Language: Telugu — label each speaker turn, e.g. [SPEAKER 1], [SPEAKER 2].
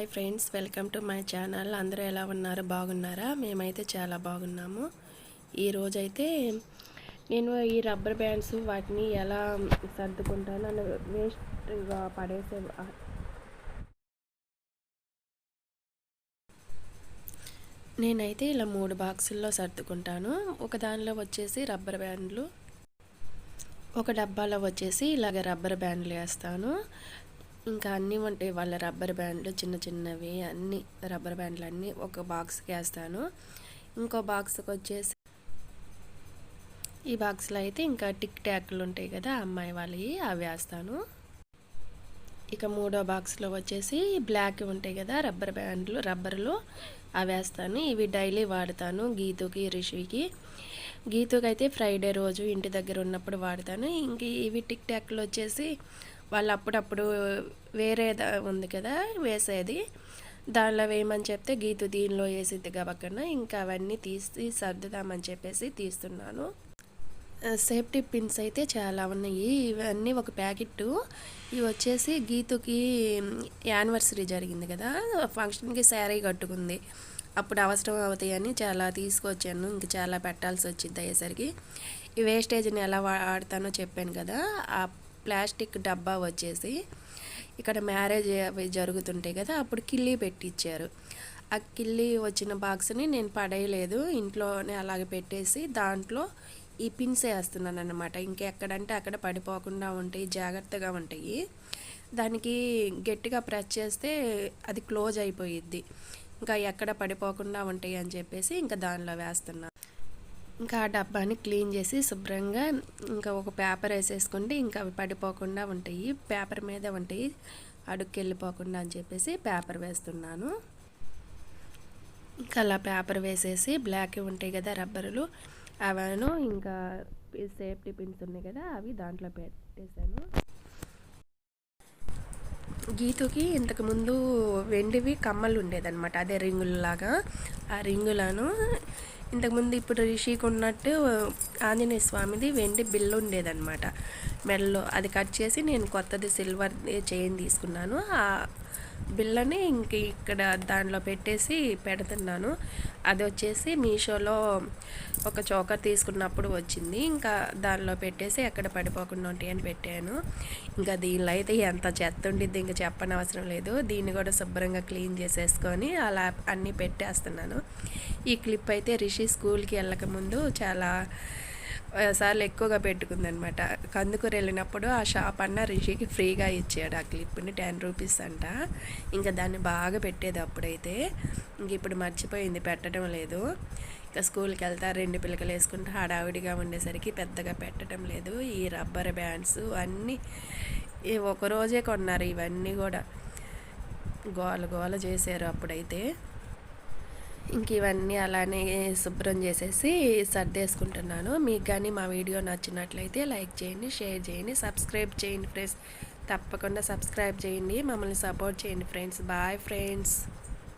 [SPEAKER 1] Hi friends welcome to my channel. అందరూ ఎలా ఉన్నారు? బాగున్నారా? మేమైతే చాలా బాగున్నాము. ఈరోజైతే నేను ఈ రబ్బర్ బ్యాండ్స్ వాటిని ఎలా సర్దుకుంటాను అని వేస్ట్గా పడేసే నేనైతే ఇలా మూడు బాక్సుల్లో సర్దుకుంటాను. ఒక దానిలో వచ్చేసి రబ్బర్ బ్యాండ్లు ఒక డబ్బాలో వచ్చేసి ఇలాగ రబ్బర్ బ్యాండ్లు వేస్తాను. ఇంకా అన్నీ ఉంటాయి. వాళ్ళ రబ్బర్ బ్యాండ్లు చిన్న చిన్నవి అన్నీ రబ్బర్ బ్యాండ్లు అన్నీ ఒక బాక్స్కి వేస్తాను. ఇంకో బాక్స్కి వచ్చేసి ఈ బాక్స్లో అయితే ఇంకా టిక్ ట్యాక్లు ఉంటాయి కదా అమ్మాయి వాళ్ళవి అవి వేస్తాను. ఇక మూడో బాక్స్లో వచ్చేసి బ్లాక్ ఉంటాయి కదా రబ్బర్ బ్యాండ్లు రబ్బర్లు అవి వేస్తాను. ఇవి డైలీ వాడతాను గీతుకి రిషికి. గీతుకి అయితే ఫ్రైడే రోజు ఇంటి దగ్గర ఉన్నప్పుడు వాడతాను. ఇంక ఇవి టిక్ టాక్లు వచ్చేసి వాళ్ళు అప్పుడప్పుడు వేరే ఉంది కదా వేసేది. దానిలో వేయమని చెప్తే గీతు దీనిలో వేసిద్ది గబక్కన ఇంకా అవన్నీ తీసి సర్దుదామని చెప్పేసి తీస్తున్నాను. సేఫ్టీ పిన్స్ అయితే చాలా ఉన్నాయి. ఇవన్నీ ఒక ప్యాకెట్ ఇవి వచ్చేసి గీతుకి యానివర్సరీ జరిగింది కదా. ఫంక్షన్కి శారీ కట్టుకుంది. అప్పుడు అవసరం అవుతాయని చాలా తీసుకొచ్చాను. ఇంక చాలా పెట్టాల్సి వచ్చింది అయ్యేసరికి. ఈ వేస్టేజ్ని ఎలా వాడతానో చెప్పాను కదా. ప్లాస్టిక్ డబ్బా వచ్చేసి ఇక్కడ మ్యారేజ్ అవి జరుగుతుంటాయి కదా అప్పుడు కిల్లీ పెట్టించారు ఆ కిల్లీ వచ్చిన బాక్స్ని నేను పడేయలేదు ఇంట్లోనే అలాగే పెట్టేసి దాంట్లో ఈ పిన్స్ వేస్తున్నాను అనమాట ఇంకెక్కడంటే అక్కడ పడిపోకుండా ఉంటాయి జాగ్రత్తగా ఉంటాయి. దానికి గట్టిగా ప్రెస్ చేస్తే అది క్లోజ్ అయిపోయిద్ది. ఇంకా ఎక్కడ పడిపోకుండా ఉంటాయి అని చెప్పేసి ఇంకా దానిలో వేస్తున్నాను ఇంకా ఆ డబ్బాని క్లీన్ చేసి శుభ్రంగా ఇంకా ఒక పేపర్ వేసేసుకుంటే ఇంకా అవి పడిపోకుండా ఉంటాయి. పేపర్ మీద ఉంటాయి. అడుక్కి వెళ్ళిపోకుండా అని చెప్పేసి పేపర్ వేస్తున్నాను. ఇంకా అలా పేపర్ వేసేసి బ్లాక్ ఉంటాయి కదా రబ్బరులు అవను ఇంకా సేఫ్టీ పిన్స్ ఉన్నాయి కదా అవి దాంట్లో పెట్టేశాను. గీతుకి ఇంతకుముందు వెండివి కమ్మలు ఉండేదన్నమాట. అదే రింగులలాగా. ఆ రింగులను ఇంతకుముందు ఇప్పుడు రిషికి ఉన్నట్టు ఆంజనేయ స్వామిది వెండి బిల్లు ఉండేదన్నమాట. మెడలో అది కట్ చేసి నేను కొత్తది సిల్వర్ చైన్ తీసుకున్నాను. బిల్లని ఇంక ఇక్కడ దానిలో పెట్టేసి పెడుతున్నాను. అది వచ్చేసి మీషోలో ఒక చోకర్ తీసుకున్నప్పుడు వచ్చింది. ఇంకా దానిలో పెట్టేసి ఎక్కడ పడిపోకుండా ఉంటాయి అని పెట్టాను. ఇంకా దీనిలో అయితే ఎంత చెత్త ఉండిద్ది ఇంకా చెప్పని అవసరం లేదు. దీన్ని కూడా శుభ్రంగా క్లీన్ చేసేసుకొని అలా అన్నీ పెట్టేస్తున్నాను. ఈ క్లిప్ అయితే రిషి స్కూల్కి వెళ్ళక ముందు చాలా సార్లు ఎక్కువగా పెట్టుకుందనమాట. కందుకూరు వెళ్ళినప్పుడు ఆ షాప్ అన్న రిషికి ఫ్రీగా ఇచ్చాడు ఆ క్లిప్ని టెన్ రూపీస్ అంట. ఇంకా దాన్ని బాగా పెట్టేది అప్పుడైతే. ఇంక ఇప్పుడు మర్చిపోయింది పెట్టడం లేదు. ఇంకా స్కూల్కి వెళ్తా రెండు పిల్లకలు వేసుకుంటే హడావిడిగా ఉండేసరికి పెద్దగా పెట్టడం లేదు. ఈ రబ్బర్ బ్యాండ్స్ అన్నీ ఒకరోజే కొన్నారు ఇవన్నీ కూడా. గోల గోల చేశారు అప్పుడైతే. ఇంక ఇవన్నీ అలానే శుభ్రం చేసేసి సర్దేసుకుంటున్నాను. మీకు కానీ మా వీడియో నచ్చినట్లయితే లైక్ చేయండి షేర్ చేయండి సబ్స్క్రైబ్ చేయండి ఫ్రెండ్స్. తప్పకుండా సబ్స్క్రైబ్ చేయండి. మమ్మల్ని సపోర్ట్ చేయండి ఫ్రెండ్స్. Bye friends.